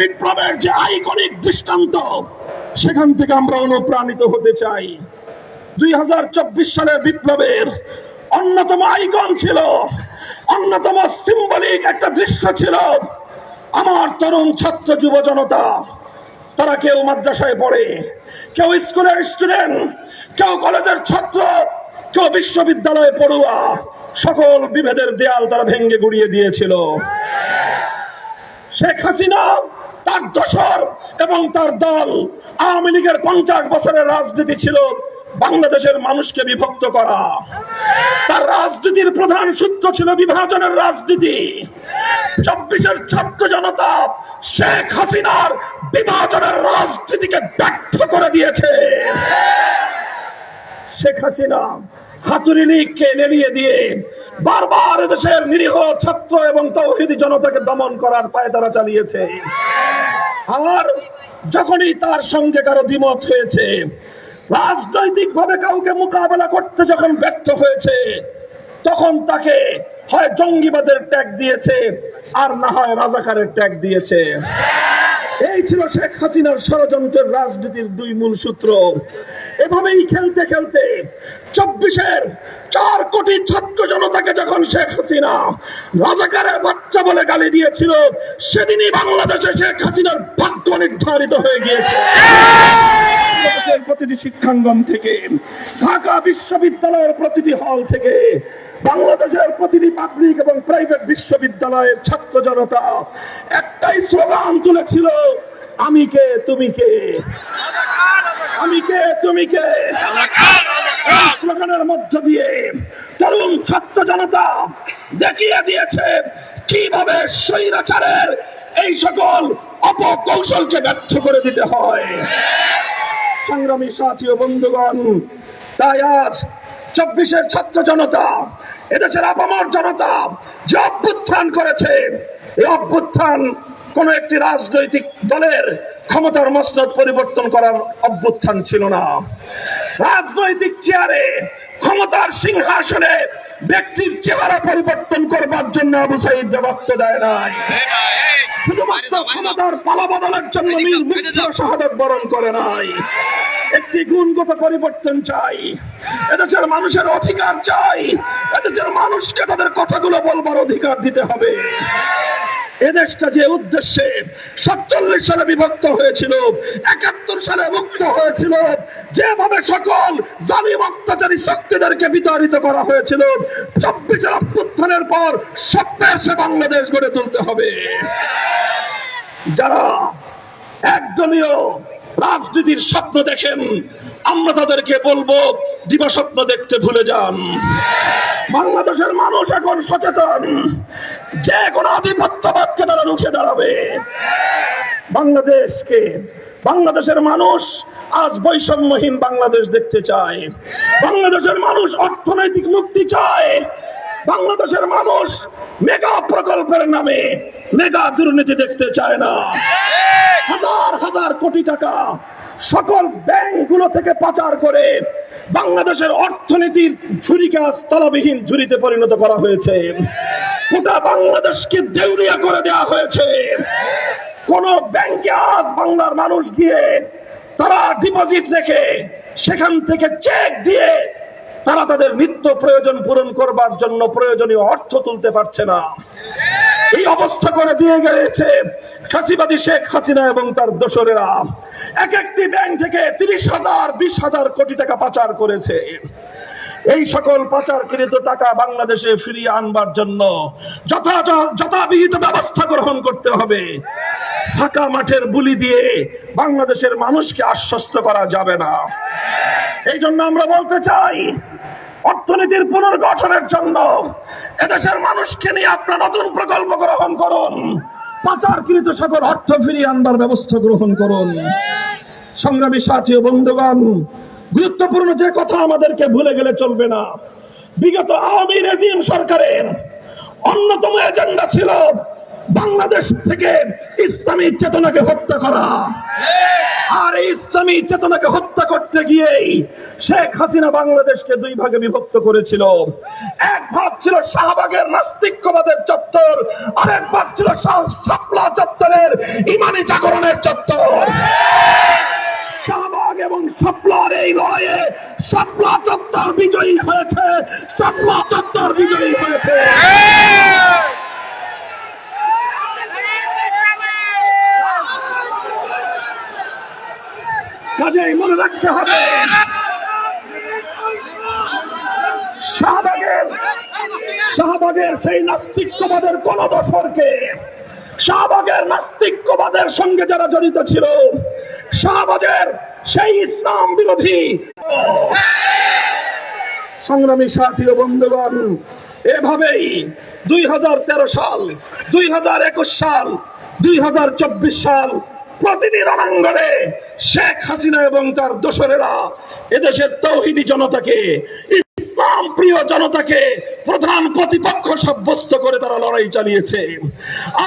বিপ্লবের যে আইকনিক দৃষ্টান্ত, সেখান থেকে আমরা অনুপ্রাণিত হতে চাই। দুই সালের বিপ্লবের অন্যতম আইকন ছিল, অন্যতম সিম্বলিক একটা দৃশ্য ছিল, আমার তরুণ ছাত্র যুব জনতা। তারা কেউ মাদ্রাসায় পড়ে, কেউ স্কুলের স্টুডেন্ট কেউ কলেজের ছাত্র, কেউ বিশ্ববিদ্যালয়ে পড়ুয়া, সকল বিভেদের দেয়াল তারা ভেঙ্গে গুড়িয়ে দিয়েছিল। শেখ হাসিনা তার দশর এবং তার দল আওয়ামী লীগের পঞ্চাশ বছরের রাজনীতি ছিল বাংলাদেশের মানুষকে বিভক্ত করা। তার রাজনীতির প্রধান সূত্র ছিল বিভাজনের রাজনীতি। চব্বিশের ছাত্র জনতা শেখ হাসিনার বিভাজনের রাজনীতিকে ব্যর্থ করে দিয়েছে। শেখ হাসিনা হাতুড়ি লীগকে নেলিয়ে দিয়ে বারবার দেশের নিরীহ ছাত্র এবং তৌহিদি জনতাকে দমন করার পায়ে তারা চালিয়েছে। আর যখনই তার সঙ্গে কারও দ্বিমত হয়েছে রাজনৈতিক ভাবে কাউকে মোকাবেলা করতে যখন ব্যর্থ হয়েছে, তখন তাকে হয় জঙ্গিবাদের ট্যাগ দিয়েছে, আর না হয় রাজাকারের ট্যাগ দিয়েছে। এই ছিল শেখ হাসিনার ষড়যন্ত্রের রাজনীতির দুই মূল সূত্র। এভাবেই খেলতে খেলতে চব্বিশের চার কোটি ছাত্র জনতাকে যখন শেখ হাসিনা রাজাকারের বাচ্চা বলে গালি দিয়েছিল, সেদিনই বাংলাদেশে শেখ হাসিনার ভাগ্য নির্ধারিত হয়ে গিয়েছে। প্রতিটি শিক্ষাঙ্গন থেকে, ঢাকা বিশ্ববিদ্যালয়ের প্রতিটি হল থেকে বাংলাদেশের প্রতিটি পাবলিক এবং প্রাইভেট বিশ্ববিদ্যালয়ের ছাত্র জনতা একটাই স্লোগান তুলেছিল, আমি কে, তুমি কে? আমি কে, তুমি কে? স্লোগানের মধ্য দিয়ে তরুণ ছাত্র জনতা দেখিয়ে দিয়েছে কীভাবে স্বৈরাচারের এই সকল অপকৌশলকে ব্যর্থ করে দিতে হয়। সংগ্রামী সাথী ও বন্ধুগণ, তাই আজ চব্বিশের ছাত্র জনতা, এদেশের আপামর জনতা যে অভ্যুত্থান করেছে, এই অভ্যুত্থান কোন একটি রাজনৈতিক দলের ক্ষমতার মসনদ পরিবর্তন করার অভ্যুত্থান ছিল না। রাজনৈতিক চেয়ারে ক্ষমতার সিংহাসনে ব্যক্তির চেহারা পরিবর্তন করবার জন্য আবু সাইদ জবাবত দেয় নাই। শুধুমাত্র ক্ষমতার পালা বদলের জন্য শাহাদত বরণ করে নাই। একটি গুণগত পরিবর্তন চাই। এদেশের মানুষের অধিকার চাই। এদেশের মানুষকে তাদের কথাগুলো বলবার অধিকার দিতে হবে। এদেশটা যে উদ্দেশ্যে সাতচল্লিশ সালে বিভক্ত হয়েছিল, একাত্তর সালে মুক্ত হয়েছিল, যেভাবে সকল জালিম অত্যাচারী শক্তিদেরকে বিতাড়িত করা হয়েছিল চব্বিশের অভ্যুত্থানের পর সত্যের সে বাংলাদেশ গড়ে তুলতে হবে। যারা একদলীয় রাজনীতির স্বপ্ন দেখেন, আমরা তাদেরকে বলব দিবাস্বপ্ন দেখতে ভুলে যান। বাংলাদেশের মানুষ এখন সচেতন, যে কোনো আধিপত্যবাদকে তারা রুখে দাঁড়াবে। বাংলাদেশকে, বাংলাদেশের মানুষ আজ বৈষম্যহীন বাংলাদেশ দেখতে চায়। বাংলাদেশের মানুষ অর্থনৈতিক মুক্তি চায়। বাংলাদেশের মানুষ মেগা প্রকল্পের নামে মেগা দুর্নীতি দেখতে চায় না। হাজার হাজার কোটি টাকা সকল ব্যাংকগুলো থেকে পাচার করে বাংলাদেশের অর্থনীতির ঝুরিকে আজ তলাবিহীন ঝুরিতে পরিণত করা হয়েছে। গোটা বাংলাদেশকে দেউলিয়া করে দেওয়া হয়েছে। কোন ব্যাংকে আজ বাংলার মানুষ গিয়ে তারা ডিপোজিট রেখে সেখান থেকে চেক দিয়ে তারা তাদের নিত্য প্রয়োজন পূরণ করবার জন্য প্রয়োজনীয় অর্থ তুলতে পারছে না। এই অবস্থা করে দিয়ে গেছে ফাঁসিবাদী শেখ হাসিনা এবং তার দোসরেরা। এক একটি ব্যাংক থেকে তিরিশ হাজার, বিশ হাজার কোটি টাকা পাচার করেছে। এই সকল পাচারকৃত টাকা বাংলাদেশে ফিরিয়ে আনবার জন্য যথাবিহিত ব্যবস্থা গ্রহণ করতে হবে। ফাঁকা মাঠের বুলি দিয়ে বাংলাদেশের মানুষকে আশ্বস্ত করা যাবে না। এই জন্য আমরা বলতে চাই অর্থনীতির পুনর্গঠনের জন্য এদেশের মানুষকে নিয়ে আপনার নতুন প্রকল্প গ্রহণ করুন। পাচারকৃত সকল অর্থ ফিরিয়ে আনবার ব্যবস্থা গ্রহণ করুন। সংগ্রামী সাথী ও বন্ধুগণ, গুরুত্বপূর্ণ যে কথা আমাদেরকে ভুলে গেলে চলবে না। বিগত আওয়ামী রেজিম সরকারের অন্যতম এজেন্ডা ছিল বাংলাদেশ থেকে ইসলামী চেতনাকে হত্যা করা। আর ইসলামী চেতনাকে হত্যা করতে গিয়েই শেখ হাসিনা বাংলাদেশকে দুই ভাগে বিভক্ত করেছিল। এক ভাগ ছিল শাহবাগের নাস্তিক্যবাদের চত্বর, আর এক ভাগ ছিল শাপলা চত্বরের ইমানি জাগরণের চত্বর। শাহবাগ এবং শাপলার এই লড়াইয়ে শাপলা চত্বর বিজয়ী হয়েছে, শাপলা চত্বর বিজয়ী হয়েছে। কাজেই মনে রাখতে হবে। শাহবাগের শাহবাগের সেই নাস্তিক্যবাদের কোন শাহবাগের সঙ্গে যারা জড়িত ছিল, শাহবাগের সেই ইসলাম বিরোধী সংগ্রামী সাথী ও বন্ধুগণ, এভাবেই দুই হাজার তেরো সাল, দুই হাজার একুশ সাল, দুই হাজার চব্বিশ সাল প্রতিটি রণাঙ্গনে শেখ হাসিনা এবং তার দোসরেরা এদেশের তৌহিদি জনতাকে, ইসলাম প্রিয় জনতাকে প্রধান প্রতিপক্ষ সাব্যস্ত করে তারা লড়াই চালিয়েছে।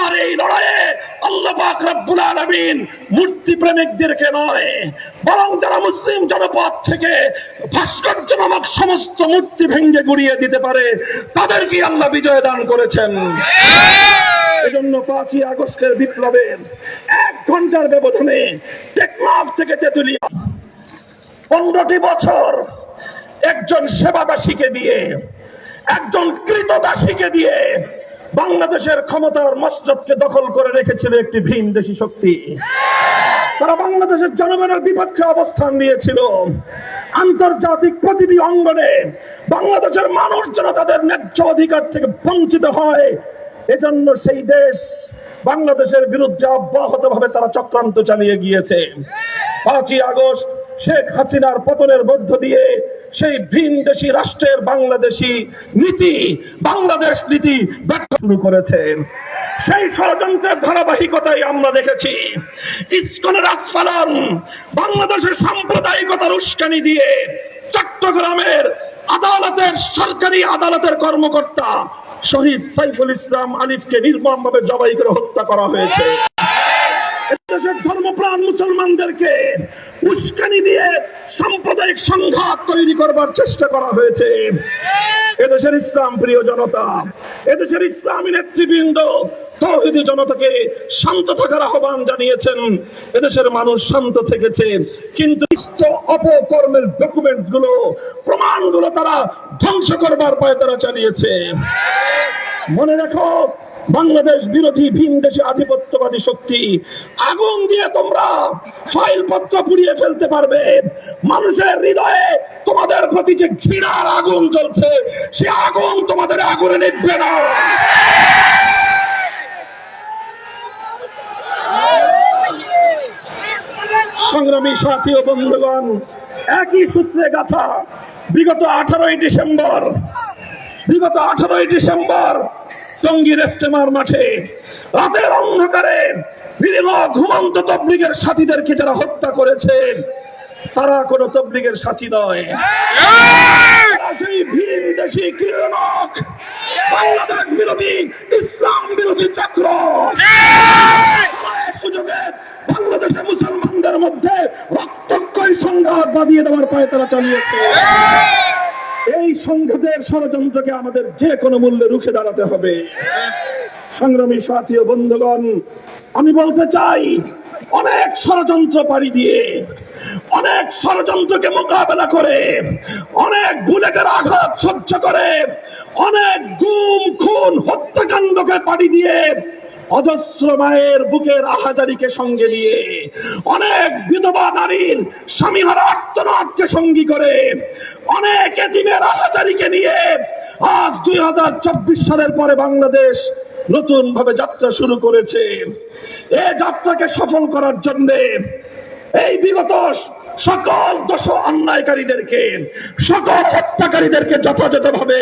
আর এই লড়াইয়ে আল্লাহ পাক রব্বুল আলামিন মূর্তি প্রেমিকদেরকে নয় বরং যারা মুসলিম জনপদ থেকে ভাস্কর্য নামক সমস্ত মূর্তি ভেঙ্গে গুড়িয়ে দিতে পারে তাদেরকে আল্লাহ বিজয় দান করেছেন। এজন্য পাঁচই আগস্টের বিপ্লবের এক ঘণ্টার ব্যবধানে টেকনাফ থেকে তেতুলিয়া পনেরোটি বছর একজন সেবা দাসীকে দিয়ে একজন কৃত দাসীকে দিয়ে বাংলাদেশের ক্ষমতার মসজিদকে দখল করে রেখেছিল একটি ভিন দেশি শক্তি। তারা বাংলাদেশের জনগণের বিপক্ষে অবস্থান নিয়েছিল। আন্তর্জাতিক প্রতিটি অঙ্গনে বাংলাদেশের মানুষ যেন তাদের ন্যায্য অধিকার থেকে বঞ্চিত হয়, এজন্য সেই দেশ বাংলাদেশের বিরুদ্ধে অব্যাহত ভাবে তারা চক্রান্ত চালিয়ে গিয়েছে। পাঁচই আগস্ট শেখ হাসিনার পতনের মধ্য দিয়ে সেই ভিন দেশি রাষ্ট্রের বাংলাদেশি নীতি, বাংলাদেশ নীতি ব্যর্থ শুরু করেছে সেই ষড়যন্ত্রের ধারাবাহিকতাই আমরা দেখেছি। ইস্কনের আস্ফালন বাংলাদেশের সাম্প্রদায়িকতার উস্কানি দিয়ে চট্টগ্রামের আদালতের সরকারি আদালতের কর্মকর্তা শহীদ সাইফুল ইসলাম আলিফকে নির্মমভাবে জবাই করে হত্যা করা হয়েছে। দেশের ধর্মপ্রাণ মুসলমানদেরকে উস্কানি দিয়ে সাম্প্রদায়িক সংঘাত তৈরি করবার চেষ্টা করা হয়েছে। এদেশের ইসলাম, প্রিয় জনতা, এদেশের ইসলামী নেতৃবৃন্দ জনতাকে শান্ত থাকার আহ্বান জানিয়েছেন। এদেশের মানুষ শান্ত থেকেছে, কিন্তু অপকর্মের ডকুমেন্টগুলো প্রমাণগুলো তারা ধ্বংস করবার পায়ে তারা চালিয়েছে। মনে রাখো বাংলাদেশ বিরোধী ভিন দেশে আধিপত্যবাদী শক্তি। আগুন দিয়ে তোমরা ফাইলপত্র পুড়িয়ে ফেলতে পারবে। মানুষের হৃদয়ে তোমাদের প্রতি যে ঘৃণার আগুন জ্বলছে, সে আগুন তোমাদের আগুনে নিভবে না। সংগ্রামী সাথী ও বন্ধুগণ, একই সূত্রে গাথা, বিগত আঠারোই ডিসেম্বর, বিগত আঠারোই ডিসেম্বর টঙ্গীর ইস্তেমার মাঠে রাতের অন্ধকারে ঘুমন্ত তবলিগের সাথীদেরকে যারা হত্যা করেছেন তারা কোন তবলিগের সাথী নয়। মুসলমানদের মধ্যে রক্তক্ষয়ী সংঘাত বাঁধিয়ে দেওয়ার পায়ে তারা চালিয়েছে। এই সংঘাতের ষড়যন্ত্রকে আমাদের যে কোনো মূল্যে রুখে দাঁড়াতে হবে। সংগ্রামী সাথী ও বন্ধুগণ, আমি বলতে চাই, অনেক ষড়যন্ত্র পাড়ি দিয়ে, অনেক ষড়যন্ত্রকে মোকাবেলা করে, অনেক বুলেটের আঘাত সহ্য করে, অনেক গুম, খুন, হত্যাকাণ্ডকে পাড়ি দিয়ে অজস্র মায়ের বুকের আহাজারিকে সঙ্গে নিয়ে অনেক বিধবা নারীর স্বামীহারা আত্মনাথকে সঙ্গী করে অনেক এতিমের আহাজারিকে নিয়ে আজ দুই হাজার চব্বিশ সালের পরে বাংলাদেশ নতুন ভাবে যাত্রা শুরু করেছে। এ যাত্রাকে সফল করার জন্যে এই বিগত সকল দোষ অন্যায়কারীদেরকে, সকল হত্যাকারীদেরকে যথাযথভাবে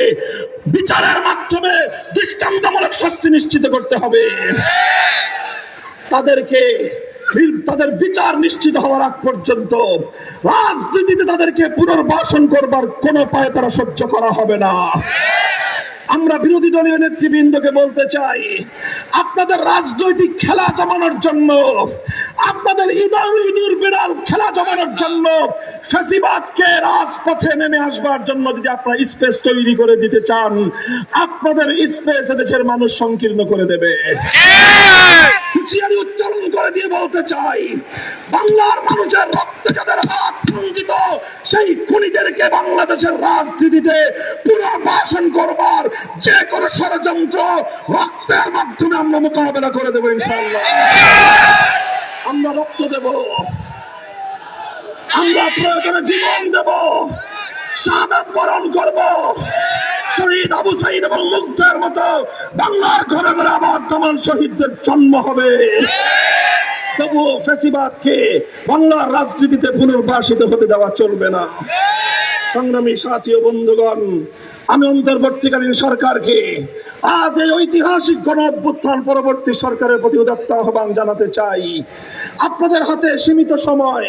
বিচারের মাধ্যমে দৃষ্টান্তমূলক শাস্তি নিশ্চিত করতে হবে। তাদেরকে তাদের বিচার নিশ্চিত হওয়ার আগ পর্যন্ত রাজনীতিতে তাদেরকে পুনর্বাসন করবার কোনো পায়ে তারা সহ্য করা হবে না। আমরা বিরোধী দলীয় নেতৃবৃন্দকে বলতে চাই, আপনাদের রাজনৈতিক খেলা জমানোর জন্য আপনাদের ইদাউল নির্বিড়াল খেলা জমানোর জন্য ফেসিবাদকে রাজপথে নেমে আসবার জন্য যদি আপনারা স্পেস তৈরি করে দিতে চান, আপনাদের স্পেস দেশের মানুষ সংকীর্ণ করে দেবে। হুঁশিয়ারি উচ্চারণ করে দিয়ে বলতে চাই, বাংলার মানুষের রক্ত যাদের হাত রঞ্জিত সেই খুনিদেরকে বাংলাদেশের রাজনীতিতে পুনর্বাসন করবার যে কোনো ষড়যন্ত্র রক্তের মাধ্যমে আমরা মোকাবেলা করে দেবো ইনশাল্লাহ আমরা রক্ত দেব। আমরা প্রয়োজনে জীবন দেব। শাহাদাত বরণ করব। শহীদ আবু সাইদ এবং মতো বাংলার ঘরে ঘরে আবার তোমার শহীদদের জন্ম হবে। তবুও ফেসিবাদকে বাংলার রাজনীতিতে পুনর্বাসিত হতে দেওয়া চলবে না। সংগ্রামী সাথী ও বন্ধুগণ, আমি অন্তর্বর্তীকালীন সরকারকে আজ এই ঐতিহাসিক গণ অভ্যুত্থান পরবর্তী সরকারের প্রতি উদাত্ত আহ্বান জানাতে চাই। আপনাদের হাতে সীমিত সময়,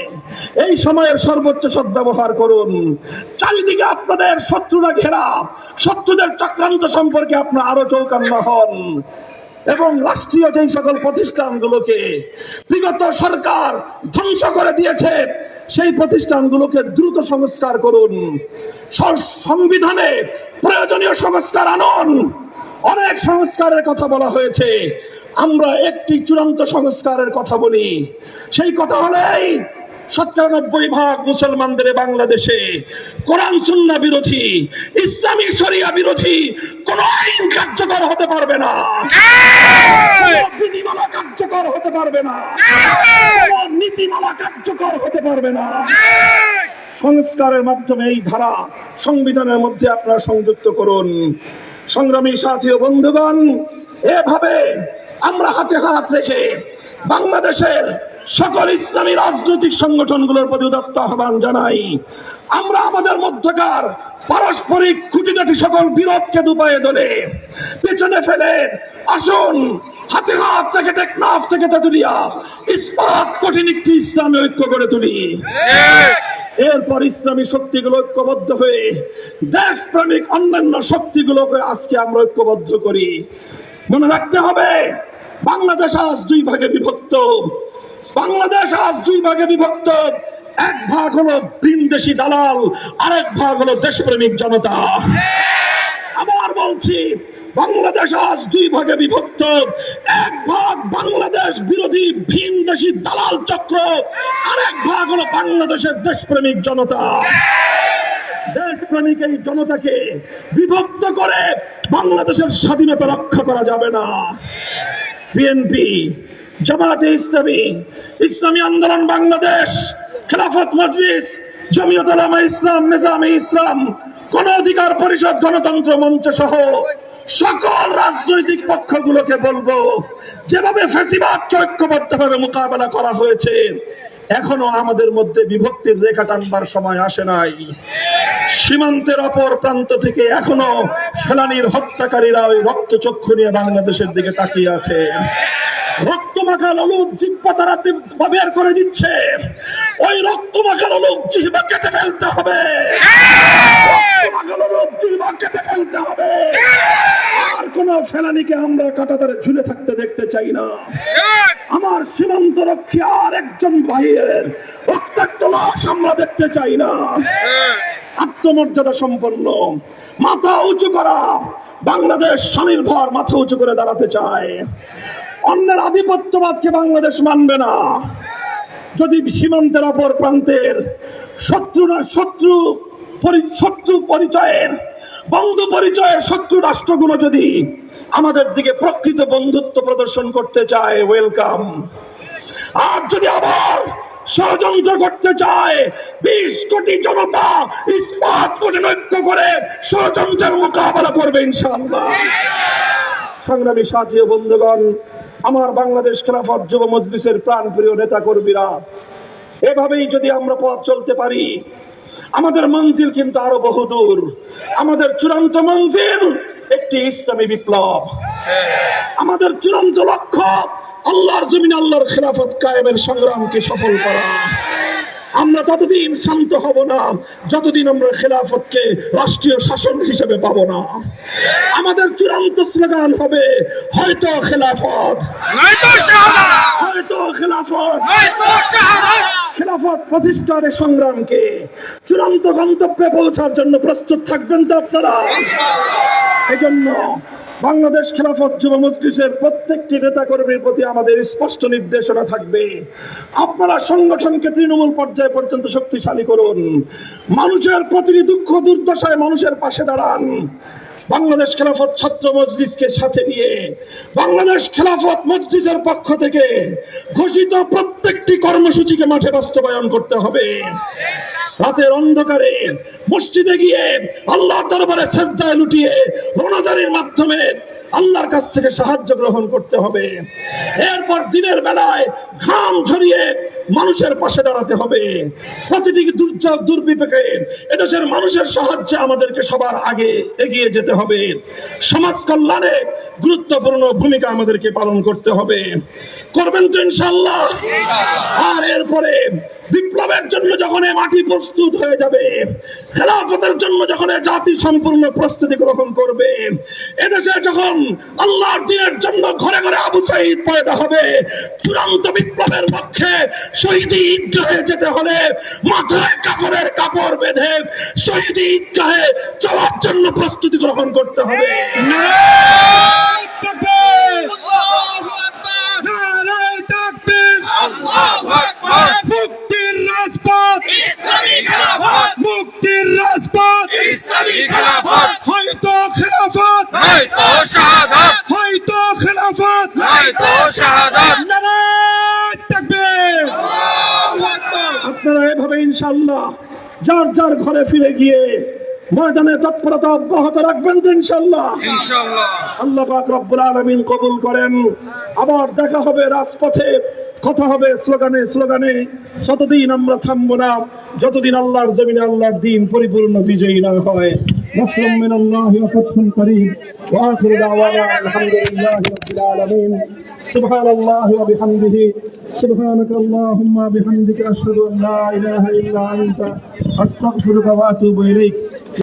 এই সময়ের সর্বোচ্চ সদ্ব্যবহার করুন। চারিদিকে আপনাদের শত্রুরা ঘেরা, শত্রুদের চক্রান্ত সম্পর্কে আপনার আরও চৌকান্ন হন। এবং রাষ্ট্রীয় যেই সকল প্রতিষ্ঠানগুলোকে বিগত সরকার ধ্বংস করে দিয়েছে সেই প্রতিষ্ঠানগুলোকে দ্রুত সংস্কার করুন। সংবিধানে প্রয়োজনীয় সংস্কার আনুন। অনেক সংস্কারের কথা বলা হয়েছে। আমরা একটি চূড়ান্ত সংস্কারের কথা বলি। সেই কথা হলেই সত্তানব্বই ভাগ মুসলমানদের বাংলাদেশে কোরআন সুন্না বিরোধী ইসলামী শরিয়া বিরোধী কোন আইন কার্যকর হতে পারবে না। কোন বিধিমালা কার্যকর হতে পারবে না। নীতিমালা কার্যকর হতে পারবে না। সংস্কারের মাধ্যমে এই ধারা সংবিধানের মধ্যে আপনারা সংযুক্ত করুন। সংগ্রামী সাথী ও বন্ধুগণ এভাবে আমরা হাতে হাত রেখে বাংলাদেশের সকল ইসলামী রাজনৈতিক সংগঠনগুলোর প্রতি উদাত্ত আহ্বান জানাই। আমরা আমাদের মধ্যকার পারস্পরিক খুঁটিনাটি সকল বিরোধকে দুপায়ে দলে, পেছনে ফেলে, আসুন, হাতে হাত থেকে টেকনাফ থেকে তেতুলিয়া, ইস্পাত কঠিন একটি ইসলামী ঐক্য গড়ে তুলি। এরপর ইসলামী শক্তিগুলো ঐক্যবদ্ধ হয়ে অন্যান্য শক্তিগুলোকে আজকে আমরা ঐক্যবদ্ধ করি। মনে রাখতে হবে, বাংলাদেশ আজ দুই ভাগে বিভক্ত। বাংলাদেশ আজ দুই ভাগে বিভক্ত। এক ভাগ হলো ভিনদেশি দালাল, আরেক ভাগ হলো দেশপ্রেমিক জনতা। আবার বলছি, বাংলাদেশ আজ দুই ভাগে বিভক্ত। এক ভাগ বাংলাদেশ বিরোধী ভিন দেশি দালাল চক্র, আরেক ভাগ হলো বাংলাদেশের দেশপ্রেমিক জনতা। দেশপ্রেমিক এই জনতাকে বিভক্ত করে বাংলাদেশের স্বাধীনতা রক্ষা করা যাবে না। বিএনপি জামাতে ইসলামী ইসলামী আন্দোলন বাংলাদেশ, খেলাফত মজলিস, জমিয়ত ইসলাম, নিজামে ইসলাম, গণ অধিকার পরিষদ, গণতন্ত্র মঞ্চ সহ সকল রাজনৈতিক পক্ষগুলোকে বলব, যেভাবে ফেসিবাদকে ঐক্যবদ্ধভাবে মোকাবেলা করা হয়েছে, এখনও আমাদের মধ্যে বিভক্তির রেখা টানবার সময় আসে নাই। সীমান্তের অপর প্রান্ত থেকে এখনও ফেলানির হত্যাকারীরা ওই রক্তচক্ষু নিয়ে বাংলাদেশের দিকে তাকিয়ে আছে। রক্ত মাখাল অলুক জিব্বা তারা বের করে দিচ্ছে। ওই রক্ত মাখাল অলুক জিহ্বা কেটে ফেলতে হবে। রক্ত মাখাল অলুক জিহ্বা কেটে ফেলতে হবে। আর কোন ফেলানিকে আমরা কাটাতারে ঝুলে থাকতে দেখতে চাই না। আমার সীমান্ত রক্ষী আর একজন ভাইয়ের রক্তাক্ত লাশ আমরা দেখতে চাই না। আত্মমর্যাদা সম্পন্ন। মাথা উঁচু করা বাংলাদেশ স্বনির্ভর মাথা উঁচু করে দাঁড়াতে চায়। অন্যের আধিপত্যবাদকে বাংলাদেশ মানবে না। যদি সীমান্তের অপর প্রান্তের শত্রুরা শত্রু শত্রু পরিচয়ের, বন্ধু পরিচয়ের শত্রু রাষ্ট্রগুলো যদি আমাদের দিকে প্রকৃত বন্ধুত্ব প্রদর্শন করতে চায় ওয়েলকাম আর যদি আবার ষড়যন্ত্র করতে চায়, বিশ কোটি জনতা ইস্পাত কোটি ঐক্য করে ষড়যন্ত্রের মোকাবেলা করবে ইনশাআল্লাহ। সংগ্রামী সাথী বন্ধুগণ আমার বাংলাদেশ খেলাফত যুব মজলিসের প্রাণ প্রিয় নেতা কর্মীরা এভাবেই যদি আমরা পথ চলতে পারি, আমাদের মঞ্জিল কিন্তু আরও বহুদূর। আমাদের চূড়ান্ত মঞ্জিল একটি ইসলামী বিপ্লব। আমাদের চূড়ান্ত লক্ষ্য, আল্লাহর জমিন, আল্লাহর খেলাফত কায়েমের সংগ্রামকে সফল করা। আমরা ততদিন শান্ত হব না যতদিন আমরা খেলাফতকে রাষ্ট্রীয় শাসন হিসেবে পাব না আমাদের চূড়ান্ত স্লোগান হবে হয়তো খেলাফত। হয়তো খেলাফত। খেলাফত প্রতিষ্ঠার সংগ্রামকে চূড়ান্ত গন্তব্যে পৌঁছার জন্য প্রস্তুত থাকবেন তো আপনারা? এজন্য বাংলাদেশ খেলাফত যুব মজলিসের প্রত্যেকটি নেতা কর্মীর প্রতি আমাদের স্পষ্ট নির্দেশনা থাকবে। আপনারা সংগঠনকে তৃণমূল পর্যায়ে পর্যন্ত শক্তিশালী করুন। মানুষের প্রতিটি দুঃখ, দুর্দশায় মানুষের পাশে দাঁড়ান। বাংলাদেশ খেলাফত ছাত্র মজলিসকে সাথে নিয়ে বাংলাদেশ খেলাফত মজলিসের পক্ষ থেকে ঘোষিত প্রত্যেকটি কর্মসূচিকে মাঠে বাস্তবায়ন করতে হবে। রাতের অন্ধকারে মসজিদে গিয়ে আল্লাহর দরবারে সেজদায় লুটিয়ে রোনাজারির মাধ্যমে আল্লাহর কাছ থেকে সাহায্য গ্রহণ করতে হবে। এরপর দিনের বেলায় ঘাম ঝরিয়ে মানুষের পাশে দাঁড়াতে হবে। প্রতিটি দুর্যোগ, দুর্বিপাকে এদেশের মানুষের সাহায্যে আমাদেরকে সবার আগে এগিয়ে যেতে হবে। সমাজ কল্যাণে গুরুত্বপূর্ণ ভূমিকা আমাদেরকে পালন করতে হবে। করবেন তো ইনশাল্লাহ আর এরপরে বিপ্লবের জন্য যখন মাটি প্রস্তুত হয়ে যাবে, খেলাফতের জন্য যখন জাতি সম্পূর্ণ প্রস্তুতি গ্রহণ করবে, এদেশে যখন আল্লাহর দিনের জন্য ঘরে ঘরে আবু সাইদ পয়দা হবে, চূড়ান্ত বিপ্লবের পক্ষে শহীদ ঈদগাহে যেতে হলে মাথায় কাপড়ের কাপড় বেঁধে শহীদ ঈদগাহে চলার জন্য প্রস্তুতি গ্রহণ করতে হবে। মুক্তির রাজপথ। খেলাফত। হয়তো খেলাফত। শাহাদাত। হয়তো খেলাফত। শাহাদাত। আপনারা এভাবে ইনশাল্লাহ যার যার ঘরে ফিরে গিয়ে ময়দানে তৎপরতা অব্যাহত রাখবেন ইনশাল্লাহ আল্লাহ পাক রব্বুল আলামিন কবুল করেন। আবার দেখা হবে রাজপথে কথা হবে স্লোগানে স্লোগানে যতদিন আমরা থামবো না যতদিন আল্লাহর জমিনে আল্লাহর দিন পরিপূর্ণ বিজয়ী না হয় মিনাল্লাহি ওয়া ফাতহুন করিম। ওয়া আখিরু দাওয়ানা আলহামদুলিল্লাহি রাব্বিল আলামিন। সুবহানাল্লাহি ওয়া বিহামদিহি। সুবহানাকা আল্লাহুম্মা বিহামদিকা আশহাদু আন লা ইলাহা ইল্লা আনতা। আস্তাগফিরুকা ওয়া আতুবু ইলাইক।